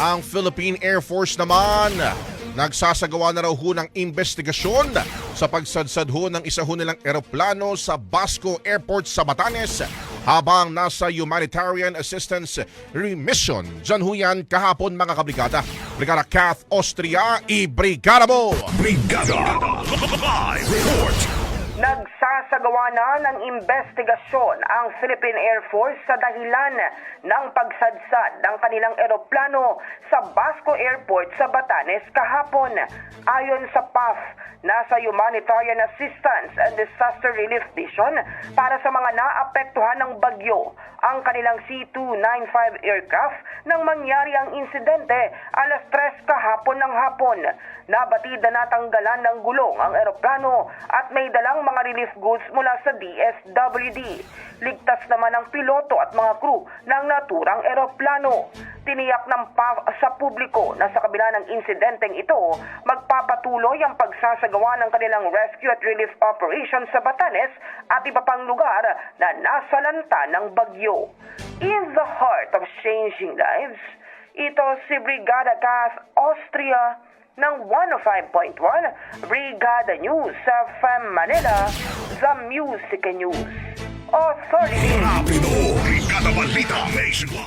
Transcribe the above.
Ang Philippine Air Force naman, nagsasagawa na raw ho ng investigasyon sa pagsadsad ho ng isa ho nilang eroplano sa Basco Airport sa Batanes habang nasa humanitarian assistance remission. Diyan ho yan kahapon mga kabrigada. Brigada Kath Austria, i-brigada mo! Brigada Live Report Nagsasagawa na ng investigasyon ang Philippine Air Force sa dahilan ng pagsadsad ng kanilang eroplano sa Basco Airport sa Batanes kahapon. Ayon sa PAF, nasa Humanitarian Assistance and Disaster Relief Mission para sa mga naapektuhan ng bagyo ang kanilang C-295 aircraft nang mangyari ang insidente alas 3 kahapon ng hapon. Nabatid na natanggalan ng gulong ang eroplano at may dalang mga relief goods mula sa DSWD. Ligtas naman ang piloto at mga crew ng naturang eroplano. Tiniyak ng PAF sa publiko na sa kabila ng insidenteng ito, magpapatuloy ang pagsasagawa ng kanilang rescue at relief operations sa Batanes at iba pang lugar na nasalanta ng bagyo. In the heart of changing lives, ito si Brigada Gas Austria ng 105.1 Brigada News sa FM Manila, The Music News Authority. Rapido Brigada Balita Nationwide